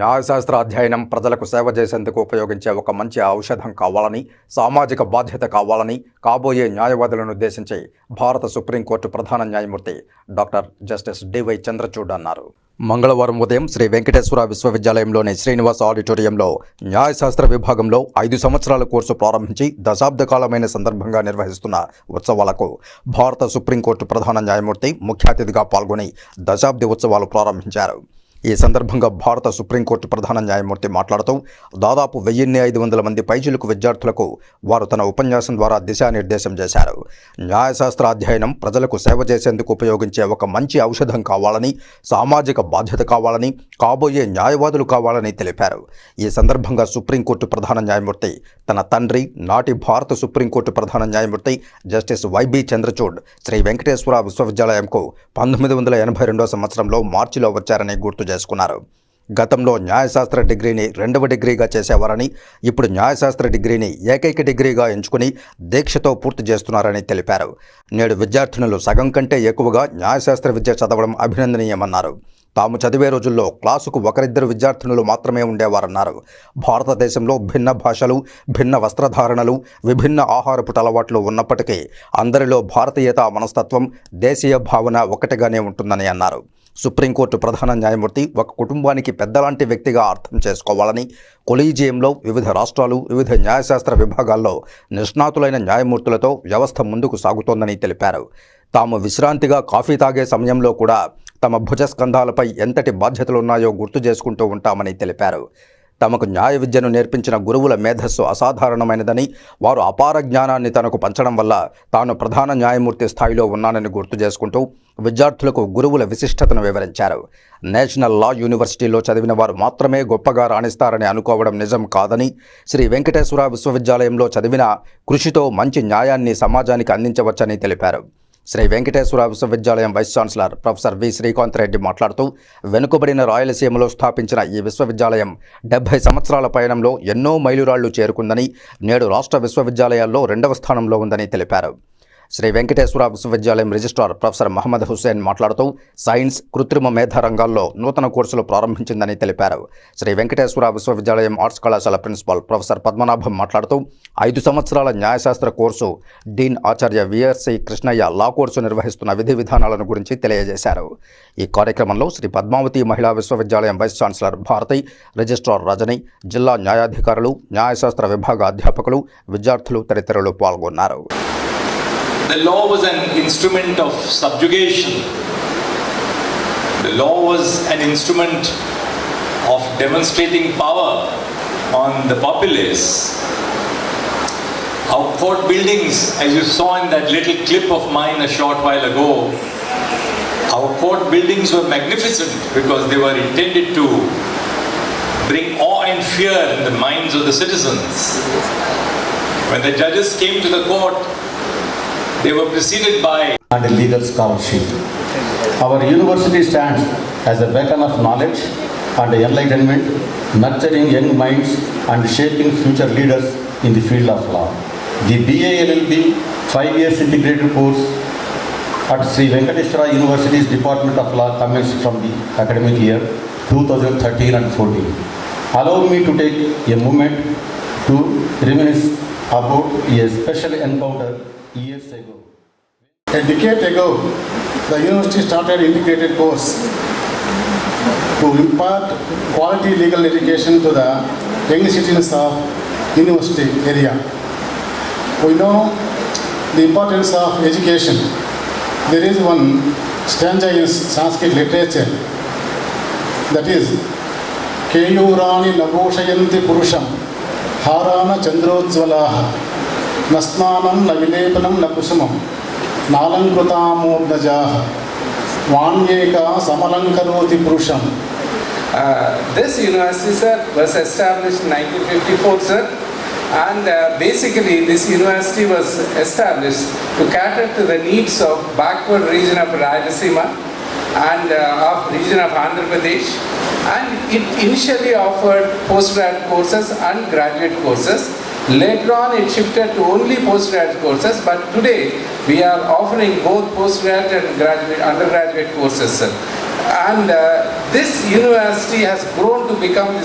న్యాయశాస్త్ర అధ్యయనం ప్రజలకు సేవ చేసేందుకు ఉపయోగించే ఒక మంచి ఔషధం కావాలని సామాజిక బాధ్యత కావాలని కాబోయే న్యాయవాదులను ఉద్దేశించి భారత సుప్రీంకోర్టు ప్రధాన న్యాయమూర్తి డాక్టర్ జస్టిస్ డివై చంద్రచూడ్ అన్నారు. మంగళవారం ఉదయం శ్రీ వెంకటేశ్వర విశ్వవిద్యాలయంలోని శ్రీనివాస ఆడిటోరియంలో న్యాయశాస్త్ర విభాగంలో ఐదు సంవత్సరాల కోర్సు ప్రారంభించి దశాబ్ద కాలమైన సందర్భంగా నిర్వహిస్తున్న ఉత్సవాలకు భారత సుప్రీంకోర్టు ప్రధాన న్యాయమూర్తి ముఖ్య అతిథిగా పాల్గొని దశాబ్ది ఉత్సవాలు ప్రారంభించారు. ఈ సందర్భంగా భారత సుప్రీంకోర్టు ప్రధాన న్యాయమూర్తి మాట్లాడుతూ దాదాపు వెయ్యిన్ని ఐదు వందల మంది పైచిలుకు విద్యార్థులకు వారు తన ఉపన్యాసం ద్వారా దిశానిర్దేశం చేశారు. న్యాయశాస్త్ర అధ్యయనం ప్రజలకు సేవ చేసేందుకు ఉపయోగించే ఒక మంచి ఔషధం కావాలని సామాజిక బాధ్యత కావాలని కాబోయే న్యాయవాదులు కావాలని తెలిపారు. ఈ సందర్భంగా సుప్రీంకోర్టు ప్రధాన న్యాయమూర్తి తన తండ్రి నాటి భారత సుప్రీంకోర్టు ప్రధాన న్యాయమూర్తి justice Y B Chandrachud Sri Venkateswara విశ్వవిద్యాలయంకు పంతొమ్మిది వందల ఎనభై రెండో సంవత్సరంలో మార్చిలో వచ్చారని గుర్తు చేసుకున్నారు. గతంలో న్యాయశాస్త్ర డిగ్రీని రెండవ డిగ్రీగా చేసేవారని ఇప్పుడు న్యాయశాస్త్ర డిగ్రీని ఏకైక డిగ్రీగా ఎంచుకుని దీక్షతో పూర్తి చేస్తున్నారని తెలిపారు. నేడు విద్యార్థినులు సగం కంటే ఎక్కువగా న్యాయశాస్త్ర విద్య చదవడం అభినందనీయమన్నారు. తాము చదివే రోజుల్లో క్లాసుకు ఒకరిద్దరు విద్యార్థినులు మాత్రమే ఉండేవారన్నారు. భారతదేశంలో భిన్న భాషలు భిన్న వస్త్రధారణలు విభిన్న ఆహారపు అలవాట్లు ఉన్నప్పటికీ అందరిలో భారతీయత మనస్తత్వం దేశీయ భావన ఒకటిగానే ఉంటుందని అన్నారు. సుప్రీంకోర్టు ప్రధాన న్యాయమూర్తి ఒక కుటుంబానికి పెద్దలాంటి వ్యక్తిగా అర్థం చేసుకోవాలని కొలీజియంలో వివిధ రాష్ట్రాలు వివిధ న్యాయశాస్త్ర విభాగాల్లో నిష్ణాతులైన న్యాయమూర్తులతో వ్యవస్థ ముందుకు సాగుతోందని తెలిపారు. తాము విశ్రాంతిగా కాఫీ తాగే సమయంలో కూడా తమ భుజస్కంధాలపై ఎంతటి బాధ్యతలున్నాయో గుర్తు చేసుకుంటూ ఉంటామని తెలిపారు. తమకు న్యాయ విద్యను నేర్పించిన గురువుల మేధస్సు అసాధారణమైనదని వారు అపార జ్ఞానాన్ని తనకు పంచడం వల్ల తాను ప్రధాన న్యాయమూర్తి స్థాయిలో ఉన్నానని గుర్తు చేసుకుంటూ విద్యార్థులకు గురువుల విశిష్టతను వివరించారు. నేషనల్ లా యూనివర్సిటీలో చదివిన వారు మాత్రమే గొప్పగా రాణిస్తారని అనుకోవడం నిజం కాదని శ్రీ వెంకటేశ్వర విశ్వవిద్యాలయంలో చదివిన కృషితో మంచి న్యాయాన్ని సమాజానికి అందించవచ్చని తెలిపారు. శ్రీ వెంకటేశ్వర విశ్వవిద్యాలయం vice chancellor professor V Srikanth Reddy మాట్లాడుతూ వెనుకబడిన రాయలసీమలో స్థాపించిన ఈ విశ్వవిద్యాలయం డెబ్బై సంవత్సరాల పయనంలో ఎన్నో మైలురాళ్ళు చేరుకుందని నేడు రాష్ట్ర విశ్వవిద్యాలయాల్లో రెండవ స్థానంలో ఉందని తెలిపారు. శ్రీ వెంకటేశ్వర విశ్వవిద్యాలయం రిజిస్ట్రార్ ప్రొఫెసర్ మహమ్మద్ హుస్సేన్ మాట్లాడుతూ సైన్స్ కృత్రిమ మేధ రంగాల్లో నూతన కోర్సులు ప్రారంభించిందని తెలిపారు. శ్రీ వెంకటేశ్వర విశ్వవిద్యాలయం ఆర్ట్స్ కళాశాల ప్రిన్సిపాల్ ప్రొఫెసర్ పద్మనాభం మాట్లాడుతూ ఐదు సంవత్సరాల న్యాయశాస్త్ర కోర్సు డీన్ ఆచార్య V R C Krishnaiah law course నిర్వహిస్తున్న విధి విధానాలను గురించి తెలియజేశారు. ఈ కార్యక్రమంలో శ్రీ పద్మావతి మహిళా విశ్వవిద్యాలయం vice chancellor Bharathi registrar Rajani జిల్లా న్యాయాధికారులు న్యాయశాస్త్ర విభాగ అధ్యాపకులు విద్యార్థులు తదితరులు పాల్గొన్నారు. The law was an instrument of subjugation. The law was an instrument of demonstrating power on the populace. Our court buildings, as you saw in that little clip of mine a short while ago, our court buildings were magnificent because they were intended to bring awe and fear in the minds of the citizens. When the judges came to the court, they were preceded by and legal scholarship. Our university stands as a beacon of knowledge and enlightenment, nurturing young minds and shaping future leaders in the field of law. The BA LLB five years integrated course at Sri Venkateswara University's Department of Law commenced from the academic year 2013 and 14. Allow me to take a moment to reminisce about a special encounter years ago. A decade ago, the university started integrated course to impart quality legal education to the young citizens of university area. We know the importance of education. There is one stanza in Sanskrit literature that is కేయూరాని నభూషయంతి పురుషం హారాన చంద్రోజ్వలా Uh, this university, sir, was established in 1954, sir. And uh, basically, this university was established to cater to the needs of backward region of Rayalaseema and uh, of region of Andhra Pradesh. And it initially offered postgrad courses and graduate courses. Later on, it shifted to only postgrad courses. But today, we are offering both postgrad and graduate, undergraduate courses. And uh, this university has grown to become the